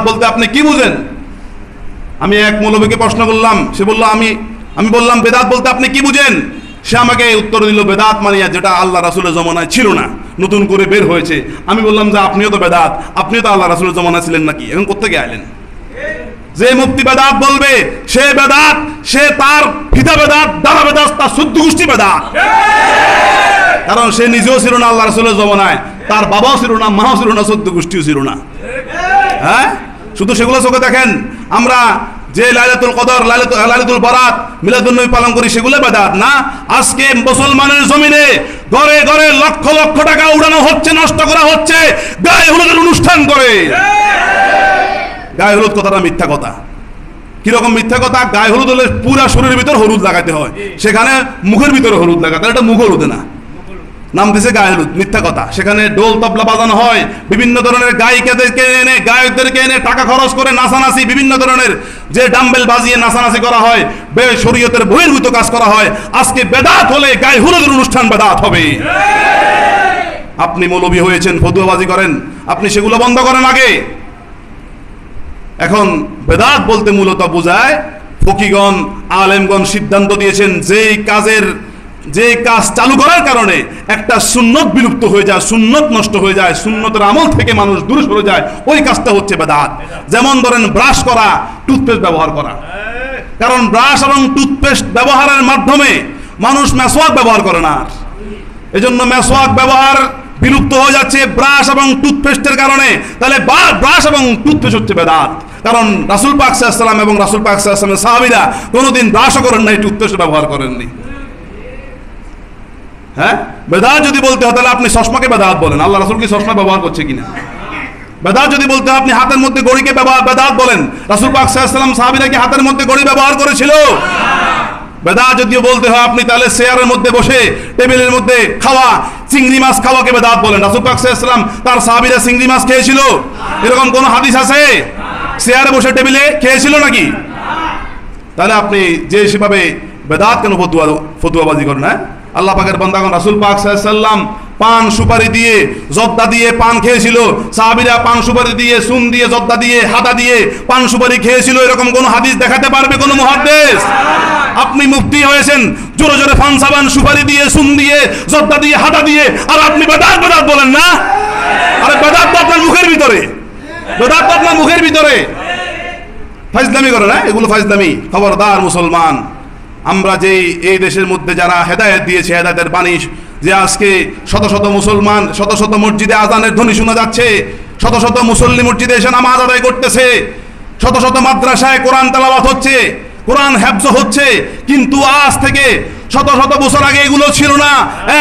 বলতে আপনি কি বুঝেন? আমি এক মৌলবীকে প্রশ্ন করলাম, সে বলল, আমি আমি বললাম, বেদাত বলতে আপনি কি বুঝেন? সে আমাকে উত্তর দিল, বেদাত মানিয়া যেটা আল্লাহ রাসুলের জমানায় ছিল না, নতুন করে বের হয়েছে। আমি বললাম, যে, আপনিও তো বেদাত, আপনিও তো আল্লাহ রাসুলের জমানায় ছিলেন নাকি? এখন কোথেকে আইলেন? যে মুক্তি বেদাত বলবে, সে বেদাত, সে তার ফিতা বেদাত, দাদা বেদাত, তার শুদ্ধ গোষ্ঠী বেদাত। কারণ সে নিজেও ছিল না আল্লাহ রাসুলের জমানায়, তার বাবাও ছিল না, মাও ছিল না সদ্য গোষ্ঠীও ছিল না। হ্যাঁ? শুধু সেগুলো চোখে দেখেন। আমরা যে লাইলাতুল কদর লাইলাতুল বারাত, মিলাদুন নবী পালন করি, সেগুলো বেদাত না? আজকে মুসলমানের জমিনে ঘরে ঘরে লক্ষ লক্ষ টাকা উড়ানো হচ্ছে, নষ্ট করা হচ্ছে। গায়ে হলুদের অনুষ্ঠান করে। গায়ে হলুদ কথাটা মিথ্যা কথা। কীরকম মিথ্যা কথা? গায়ে হলুদ হলে পুরা শরীরের ভিতর হলুদ লাগাতে হয়। সেখানে মুখের ভিতরে হলুদ লাগাতে এটা মুখ হলুদে না। নাম দিছে গায়ে মিথ্যা কথা। সেখানে ডোল তবলা বাজানো হয়, বিভিন্ন ধরনের গায়িকাদেরকে এনে, গায়কদেরকে এনে টাকা খরচ করে নাচানাচি, বিভিন্ন ধরনের যে ডাম্বেল বাজিয়ে নাচানাচি করা হয়, বে শরীয়তের বহির্ভূত কাজ করা হয়। আজকে বেদাত হলে গায়ে হলুদের অনুষ্ঠান বেদাত হবে। আপনি মৌলবী হয়েছেন, ফতুয়াবাজি করেন, আপনি সেগুলো বন্ধ করেন আগে। এখন বেদাত বলতে মূলত বোঝায়, ফকিগণ, আলেমগণ সিদ্ধান্ত দিয়েছেন, যেই কাজের যে কাজ চালু করার কারণে একটা সুন্নত বিলুপ্ত হয়ে যায়, সুন্নত নষ্ট হয়ে যায়, সুন্নতের আমল থেকে মানুষ দূরে সরে যায়, ওই কাজটা হচ্ছে বেদাত। যেমন ধরেন ব্রাশ করা, টুথপেস্ট ব্যবহার করা। কারণ ব্রাশ এবং টুথপেস্ট ব্যবহারের মাধ্যমে মানুষ মেসোয়াক ব্যবহার করে না। আর এজন্য মেসোয়াক ব্যবহার বিলুপ্ত হয়ে যাচ্ছে ব্রাশ এবং টুথপেস্টের কারণে। তাহলে ব্রাশ এবং টুথপেস্ট হচ্ছে বেদাত। কারণ রাসুল পাক সাল্লাম এবং রাসুল পাক সাল্লামের সাহাবিরা কোনোদিন ব্রাশও করেন নাই টুথপেস্ট ব্যবহার করেননি। হ্যাঁ? বেদাত যদি বলতে হয়, তাহলে আপনি চশমাকে বেদাত বলেন। আল্লাহ রাসুল কি চশমা ব্যবহার করছে কিনা? বেদাত যদি বলতে হয়, আপনি হাতের মধ্যে গড়িকে ব্যবহার, বেদাত বলেন। রাসুল পাক সাল্লাম সাহাবিরা কি হাতের মধ্যে গড়ি ব্যবহার করেছিল? বেদা যদিও বলতে হয়, আপনি তাহলে চেয়ারের মধ্যে বসে, টেবিলের মধ্যে খাওয়া, চিংড়ি মাছ খাওয়াকে বেদাত বলেন। রাসুল পাক সাল্লাম তার সাহাবিরা চিংড়ি মাছ খেয়েছিল? এরকম কোন হাদিস আছে? চেয়ারে বসে, টেবিলে খেয়েছিল নাকি? তাহলে আপনি যে সেভাবে বেদাত কেন ফতুয়া ফতুয়াবাজি করেন হ্যাঁ? আল্লাহ পাকের বন্দাগণ, রাসুল পাক সাল্লাম পান সুপারি দিয়ে জর্দা দিয়ে পান খেয়েছিল। সাহাবিরা পান সুপারি দিয়ে সুন দিয়ে, জর্দা দিয়ে হাদা দিয়ে পান সুপারি খেয়েছিল। এরকম কোন হাদিস দেখাতে পারবে কোন মহাদেশ আপনি মুক্তি হয়েছেন, জোরে জোরে ফান সাবান, সুপারি দিয়ে সুন দিয়ে, জর্দা দিয়ে হাদা দিয়ে, আর আপনি বেদাত বেদাত বলেন না? আরে বেদাত তো আপনার মুখের ভিতরে। বেদাত তো আপনার মুখের ভিতরে। ফাইজলামি করে না? এগুলো ফাইজলামি খবরদার মুসলমান। আমরা যে এই দেশের মধ্যে যারা হেদায়ত দিয়েছে, হেদায়তের বাণী, যে আজকে শত শত মুসলমান, শত শত মসজিদে আজানের ধ্বনি শোনা যাচ্ছে, শত শত মুসল্লি মসজিদে এসে নামাজ আদায় করতেছে, শত শত মাদ্রাসায় কোরআন তালাবাত হচ্ছে, কোরআন হ্যাবজ হচ্ছে, কিন্তু আজ থেকে শত শত বছর আগে এগুলো ছিল না।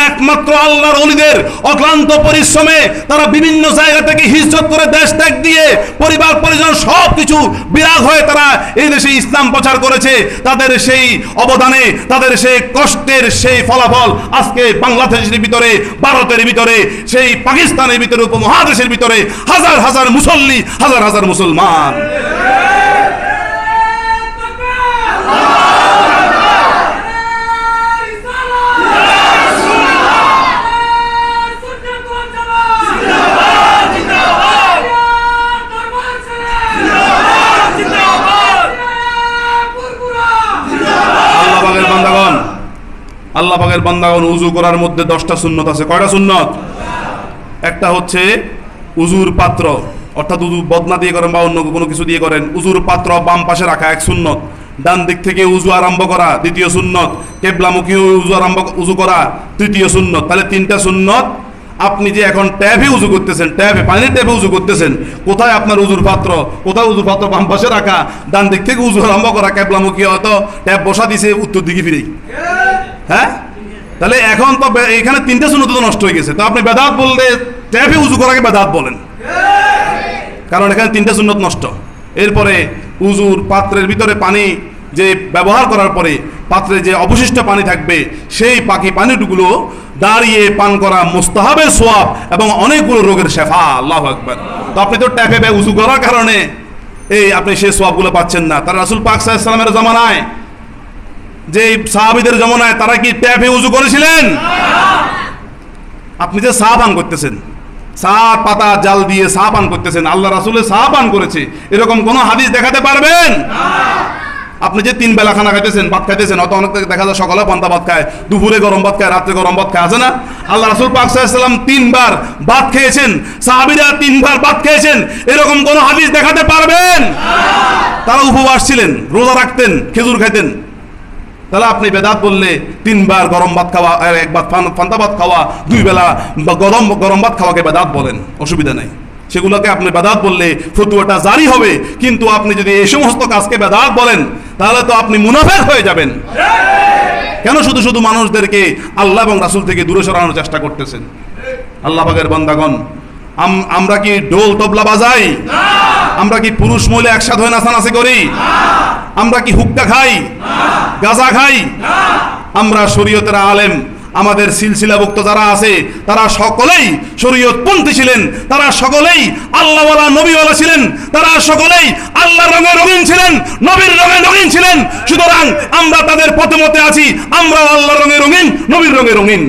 একমাত্র আল্লাহর অলিদের অক্লান্ত পরিশ্রমে তারা বিভিন্ন জায়গা থেকে হিজরত করে দেশ ত্যাগ দিয়ে পরিবার, পরিজন সব কিছু বিরাগ হয়ে তারা এই দেশে ইসলাম প্রচার করেছে। তাদের সেই অবদানে, তাদের সেই কষ্টের সেই ফলাফল আজকে বাংলাদেশের ভিতরে, ভারতের ভিতরে, সেই পাকিস্তানের ভিতরে, উপমহাদেশের ভিতরে হাজার হাজার মুসল্লি, হাজার হাজার মুসলমান। আল্লাহ পাকের বান্দাগণ উজু করার মধ্যে দশটা সুন্নত আছে। কয়টা সুন্নত? একটা হচ্ছে উজুর পাত্র, অর্থাৎ উজু বদনা দিয়ে করেন বা অন্য কোনো কিছু দিয়ে করেন উজুর পাত্র বাম পাশে রাখা এক সুন্নত। ডান দিক থেকে উজু আরম্ভ করা, দ্বিতীয় সুন্নত। কেবলামুখী উজু আরম্ভ উজু করা, তৃতীয় সুন্নত। তাহলে তিনটা সুন্নত আপনি যে এখন ট্যাবে উজু করতেছেন, ট্যাবে, পানির ট্যাবে উজু করতেছেন, কোথায় আপনার উজুর পাত্র? কোথায় উজুর পাত্র বাম পাশে রাখা? ডান দিক থেকে উজু আরম্ভ করা, কেবলামুখী হয়তো ট্যাব বসা দিছে, উত্তর দিকে ফিরেই। হ্যাঁ? তাহলে এখন তো এখানে তিনটে সুন্নত তো নষ্ট হয়ে গেছে। তো আপনি বেদাত বললে ট্যাবে উজু করাকে বেদাত বলেন। কারণ এখানে তিনটে সুন্নত নষ্ট। এরপরে উজুর পাত্রের ভিতরে পানি যে ব্যবহার করার পরে পাত্রে যে অবশিষ্ট পানি থাকবে, সেই পাখি পানিটুকুলো দাঁড়িয়ে পান করা মোস্তাহাবের সোয়াব এবং অনেকগুলো রোগের শেফা। আল্লাহ একবার তো আপনি তো ট্যাপে উজু করার কারণে এই আপনি সেই সোয়াবগুলো পাচ্ছেন না। তার রাসুল পাক সাল্লামের জমানায় যে সাহাবিদের জমানায় তারা কি ট্যাপে উজু করেছিলেন? আপনি যে চা পান করতেছেন, চা পাতা জাল দিয়ে চা পান করতেছেন, আল্লাহ রাসুলের চা পান করেছে, এরকম কোন হাদিস দেখাতে পারবেন? আপনি যে তিন বেলা খানা খাইতেছেন, ভাত খাইতেছেন, অত অনেক দেখা যায় সকালে পান্তা ভাত খায়, দুপুরে গরম ভাত খায়, রাত্রে গরম ভাত খায়, আছে না? আল্লাহ রাসুল পাক সাল্লাম তিনবার ভাত খেয়েছেন, সাহাবিরা তিনবার ভাত খেয়েছেন, এরকম কোন হাদিস দেখাতে পারবেন? তারা উপবাস ছিলেন, রোজা রাখতেন, খেজুর খাইতেন। তাহলে আপনি বেদাত বললে তিনবার গরম ভাত খাওয়া, আর একবার ফান্তা ভাত খাওয়া দুই বেলা গরম গরম ভাত খাওয়াকে বেদাত বলেন, অসুবিধা নেই। সেগুলোকে আপনি বেদাত বললে ফতুয়াটা জারি হবে, কিন্তু আপনি যদি এই সমস্ত কাজকে বেদাত বলেন, তাহলে তো আপনি মুনাফেক হয়ে যাবেন। কেন শুধু শুধু মানুষদেরকে আল্লাহ এবং রাসূল থেকে দূরে সরানোর চেষ্টা করতেছেন? আল্লাহ পাকের বান্দাগণ আমরা কি ঢোল তবলা বাজাই? আমরা কি পুরুষ মহিলা একসাথে হয়ে নাচানাচি করি? আমরা কি হুক্কা খাই? গাঁজা খাই? আমরা শরীয়তের আলেম আমাদের সিলসিলাভুক্ত যারা আছে তারা সকলেই শরীয়ত শরীয়তপন্থী ছিলেন তারা সকলেই আল্লাহওয়ালা নবীওয়ালা ছিলেন তারা সকলেই আল্লাহ রঙে রঙিন ছিলেন নবীর রঙে রঙিন ছিলেন। সুতরাং আমরা তাদের পথে মতে আছি আমরা আল্লাহ রঙে রঙিন নবীর রঙে রঙিন।